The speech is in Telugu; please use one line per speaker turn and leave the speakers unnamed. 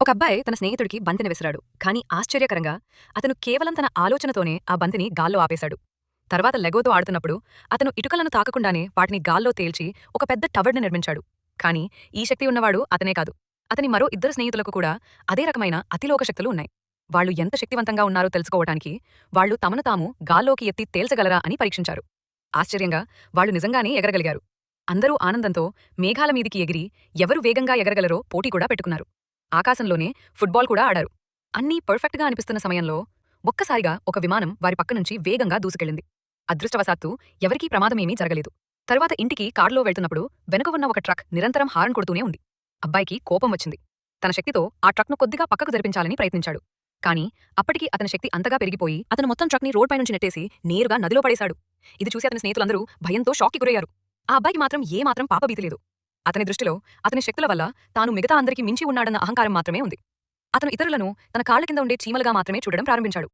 ఒక అబ్బాయి తన స్నేహితుడికి బంతిని విసిరాడు. కానీ ఆశ్చర్యకరంగా అతను కేవలం తన ఆలోచనతోనే ఆ బంతిని గాల్లో ఆపేశాడు. తర్వాత లెగోతో ఆడుతున్నప్పుడు అతను ఇటుకలను తాకకుండానే వాటిని గాల్లో తేల్చి ఒక పెద్ద టవర్ని నిర్మించాడు. కానీ ఈ శక్తి ఉన్నవాడు అతనే కాదు. అతని మరో ఇద్దరు స్నేహితులకు కూడా అదే రకమైన అతిలోక శక్తులు ఉన్నాయి. వాళ్ళు ఎంత శక్తివంతంగా ఉన్నారో తెలుసుకోవటానికి వాళ్ళు తమను తాము గాల్లోకి ఎత్తి తేల్చగలరా అని పరీక్షించారు. ఆశ్చర్యంగా వాళ్ళు నిజంగానే ఎగరగలిగారు. అందరూ ఆనందంతో మేఘాల మీదికి ఎగిరి ఎవరు వేగంగా ఎగరగలరో పోటీ కూడా పెట్టుకున్నారు. ఆకాశంలోనే ఫుట్బాల్ కూడా ఆడారు. అన్నీ పర్ఫెక్ట్గా అనిపిస్తున్న సమయంలో ఒక్కసారిగా ఒక విమానం వారి పక్కనుంచి వేగంగా దూసుకెళ్ళింది. అదృష్టవశాత్తు ఎవరికీ ప్రమాదమేమీ జరగలేదు. తర్వాత ఇంటికి కారులో వెళ్తున్నప్పుడు వెనుక ఉన్న ఒక ట్రక్ నిరంతరం హారన్ కొడుతూనే ఉంది. అబ్బాయికి కోపం వచ్చింది. తన శక్తితో ఆ ట్రక్ను కొద్దిగా పక్కకు జరిపించాలని ప్రయత్నించాడు. కానీ అప్పటికి అతని శక్తి అంతగా పెరిగిపోయి అతను మొత్తం ట్రక్ని రోడ్ పైనుంచి నెట్టేసి నేరుగా నదిలో పడేశాడు. ఇది చూసి అతని స్నేహితులందరూ భయంతో షాక్కి గురయ్యారు. ఆ అబ్బాయికి మాత్రం ఏమాత్రం మాత్రం లేదు. అతని దృష్టిలో అతని శక్తుల వల్ల తాను మిగతా అందరికీ మించి ఉన్నాడన్న అహంకారం మాత్రమే ఉంది. అతను ఇతరులను తన కాళ్ళ కింద ఉండే చీమలుగా మాత్రమే చూడడం ప్రారంభించాడు.